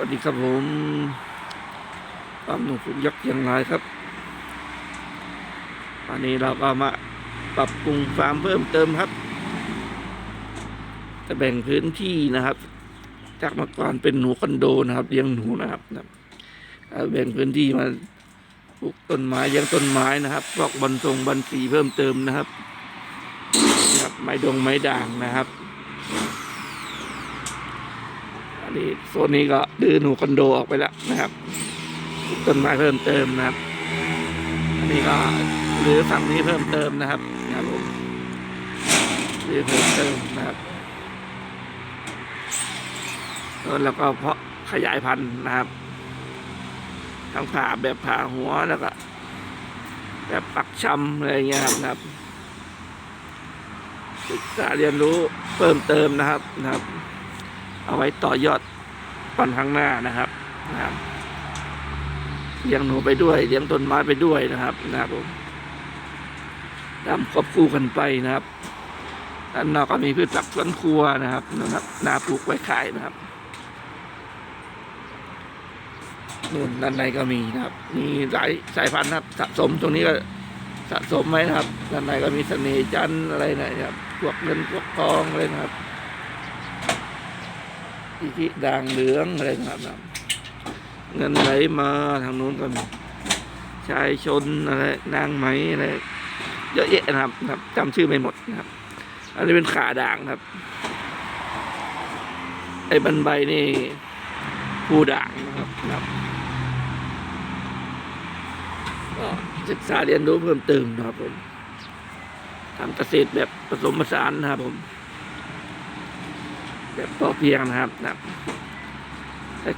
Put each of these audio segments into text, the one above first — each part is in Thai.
วัสดีครับผมฟาร์มหนูฝึกยักษ์เชียงครับวันนี้เราก็มาปรับปรุงฟาร์มเพิ่มเติมครับ จะแบ่งพื้นที่นะครับ จากเมื่อก่อนเป็นหนูคอนโดนะครับเลี้ยงหนูนะครับนะแบ่งพื้นที่มาปลูกต้นไม้เลี้ยงต้นไม้นะครับพวกบอนทรงบอนสีเพิ่มเติมนะครับนะครับ ไม้ดงไม้ด่างนะครับ อันนี้โซนนี้ก็ดื้อหนูคอนโดออกไปแล้วนะครับต้นไม้เพิ่มเติมนะครับอันนี้ก็หรือฝั่งนี้เพิ่มเติมนะครับนะครับผมหรือเพิ่มเติมนะครับแล้วก็เพาะขยายพันธุ์นะครับทั้งผ่าแบบผ่าหัวแล้วก็แบบปักชำอะไรเงี้ยครับนะครับศึกษาเรียนรู้เพิ่มเติมนะครับนะครับ เอาไว้ต่อยอดวันข้างหน้านะครับนะครับเลี้ยงหนูไปด้วยเลี้ยงต้นไม้ไปด้วยนะครับนะครับผมทำควบคู่กันไปนะครับด้านนอกก็มีพืชผักสวนครัวนะครับนะครับนาปลูกไว้ขายนะครับนู่นด้านในก็มีนะครับ มีหลายสายพันธุ์นะครับสะสมตรงนี้ก็สะสมไว้นะครับด้านในก็มีเสน่ห์จันทร์อะไรนะครับพวกเงินพวกทองอะไรนะครับ อิทิด่างเหลืองอะไรนะครับเงินไหลมาทางนู้นก็มีชายชนอะไรนางไหมอะไรเยอะแยะนะครับนะครับจำชื่อไม่หมดนะครับ อันนี้เป็นขาด่างครับ ไอ้บันใบนี่ผู้ด่างนะครับนะครับก็ศึกษาเรียนรู้เพิ่มเติมนะครับผมทำเกษตรแบบผสมผสานนะครับผม แบบพอเพียงนะครับนะ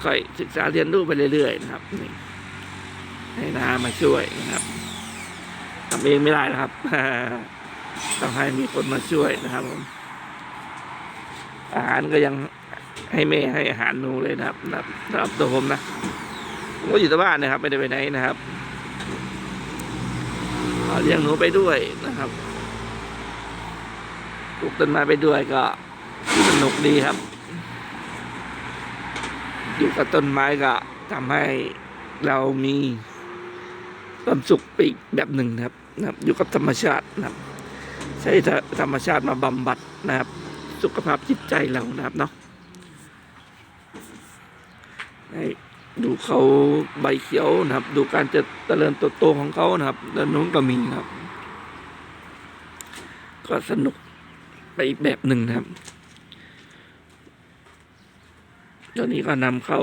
ค่อยๆศึกษาเรียนรู้ไปเรื่อยๆนะครับนี่ให้นามาช่วยนะครับทำเองไม่ได้นะครับต้องให้มีคนมาช่วยนะครับผมอาหารก็ยังให้แม่ให้อาหารหนูเลยนะครับนะครับสำหรับตัวผมนะผมก็อยู่ที่บ้านนะครับ ไม่ได้ไปไหนนะครับเลี้ยงหนูไปด้วยนะครับปลูกต้นไม้ไปด้วยก็ สนุกดีครับ อยู่กับต้นไม้ก็ทำให้เรามีความสุขไปอีกแบบหนึ่งนะครับนะครับ อยู่กับธรรมชาตินะครับ ใช้ธรรมชาติมาบำบัดนะครับ สุขภาพจิตใจเรานะครับเนาะดูเขาใบเขียวนะครับ ดูการจะเจริญเติบโตของเขานะครับด้านนู้นก็มีครับ ก็สนุกไปอีกแบบหนึ่งนะครับ ตอนนี้ก็นำเข้า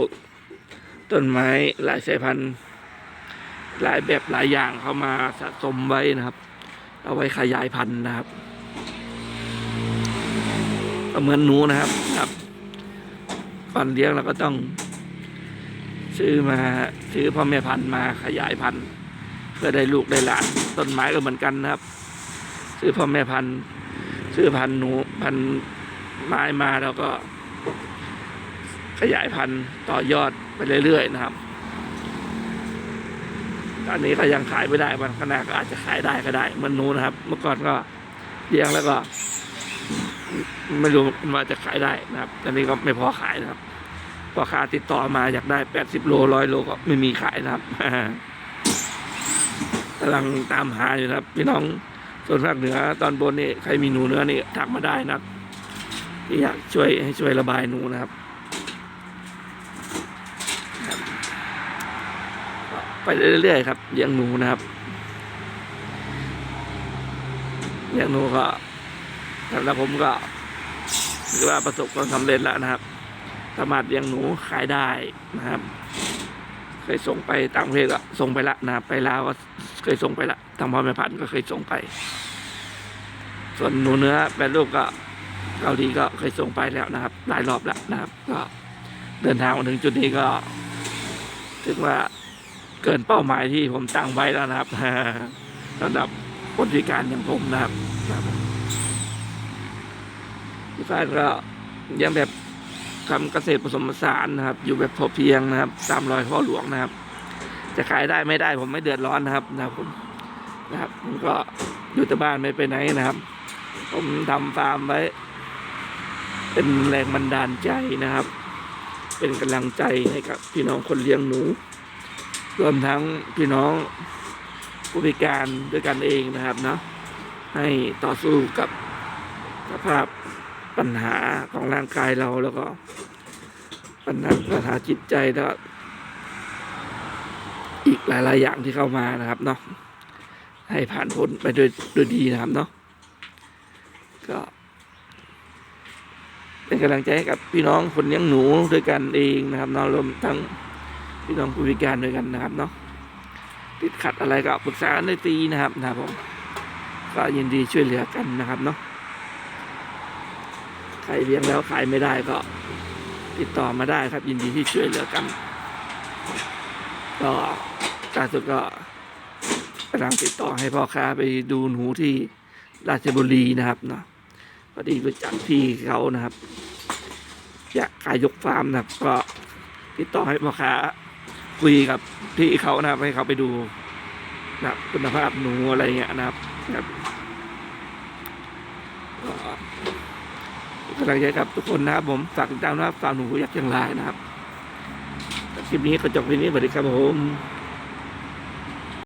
ต้นไม้หลายสายพันธุ์ หลายแบบหลายอย่างเข้ามาสะสมไว้นะครับ เอาไว้ขยายพันธุ์นะครับเหมือนหนูนะครับครับก่อนเลี้ยงเราก็ต้อง ซื้อมาซื้อพ่อแม่พันธุ์มาขยายพันธุ์เพื่อได้ลูกได้หลานต้นไม้ก็เหมือนกันนะครับ ซื้อพ่อแม่พันธุ์ ซื้อพันธุ์หนูพันธุ์ไม้มาแล้วก็ ขยายพันธุ์ต่อยอดไปเรื่อยๆนะครับ ตอนนี้ก็ยังขายไม่ได้วันข้างหน้าก็อาจจะขายได้ก็ได้มันนูนะครับ เมื่อก่อนก็เลี้ยงแล้วก็ไม่รู้ว่าจะขายได้นะครับ ตอนนี้ก็ไม่พอขายนะครับพอค้าติดต่อมาอยากได้แปดสิบโลร้อยโลก็ไม่มีขายนะครับกำลังตามหาอยู่นะครับพี่น้องส่วนภาคเหนือตอนบนนี่ใครมีหนูเนื้อนี่ทักมาได้นะครับที่อยากช่วยให้ช่วยระบายหนูนะครับ ไปเรื่อยๆครับเลี้ยงหนูนะครับเลี้ยงหนูก็สำหรับผมก็ถือว่าประสบความสำเร็จแล้วนะครับ สามารถเลี้ยงหนูขายได้นะครับ เคยส่งไปต่างประเทศก็ส่งไปละนะครับ ไปลาวก็เคยส่งไปละทางพ่อแม่พันธุ์ก็เคยส่งไป ส่วนหนูเนื้อแปรรูปก็เกาหลีก็เคยส่งไปแล้วนะครับ หลายรอบแล้วนะครับ ก็เดินทางมาถึงจุดนี้ก็ถือว่า เกินเป้าหมายที่ผมตั้งไว้แล้วนะครับสำหรับคนพิการอย่างผมนะครับที่ฟ้านก็ยังแบบทำเกษตรผสมผสานนะครับ อยู่แบบพอเพียงนะครับตามรอยพ่อหลวงนะครับ จะขายได้ไม่ได้ผมไม่เดือดร้อนนะครับนะครับผมนะครับผมก็อยู่แต่บ้านไม่ไปไหนนะครับ ผมทำฟาร์มไว้ เป็นแรงบันดาลใจนะครับ เป็นกำลังใจให้กับพี่น้องคนเลี้ยงหนู รวมทั้งพี่น้องผู้พิการด้วยกันเองนะครับเนาะให้ต่อสู้กับสภาพปัญหาของร่างกายเราแล้วก็ปัญหาปัญหาจิตใจแล้วอีกหลาย ๆ อย่างที่เข้ามานะครับเนาะให้ผ่านพ้นไปด้วยด้วยดีนะครับเนาะก็เป็นกำลังใจให้กับพี่น้องคนเลี้ยงหนูด้วยกันเองนะครับเนาะรวมทั้ง พี่น้องผู้พิการด้วยกันนะครับเนาะติดขัดอะไรก็ปรึกษากันตีนะครับนะครับผมก็ยินดีช่วยเหลือกันนะครับเนาะใครเลี้ยงแล้วขายไม่ได้ก็ติดต่อมาได้ครับ ยินดีที่ช่วยเหลือกัน ก็ล่าสุดก็กำลังติดต่อให้พ่อค้าไปดูหนูที่ราชบุรีนะครับเนาะพอดีรู้จักพี่เขานะครับ อยากขายยกฟาร์มนะครับ ก็ติดต่อให้พ่อค้า คุยกับที่เขานะครับ ให้เขาไปดูนะครับคุณภาพหนูอะไรเงี้ยนะครับก็กำลังใจกับทุกคนนะครับผมฝากติดตามนะครับฝากหนูยักษ์ยังลายนะครับคลิปนี้ก็จบเพียงนี้สวัสดีครับผม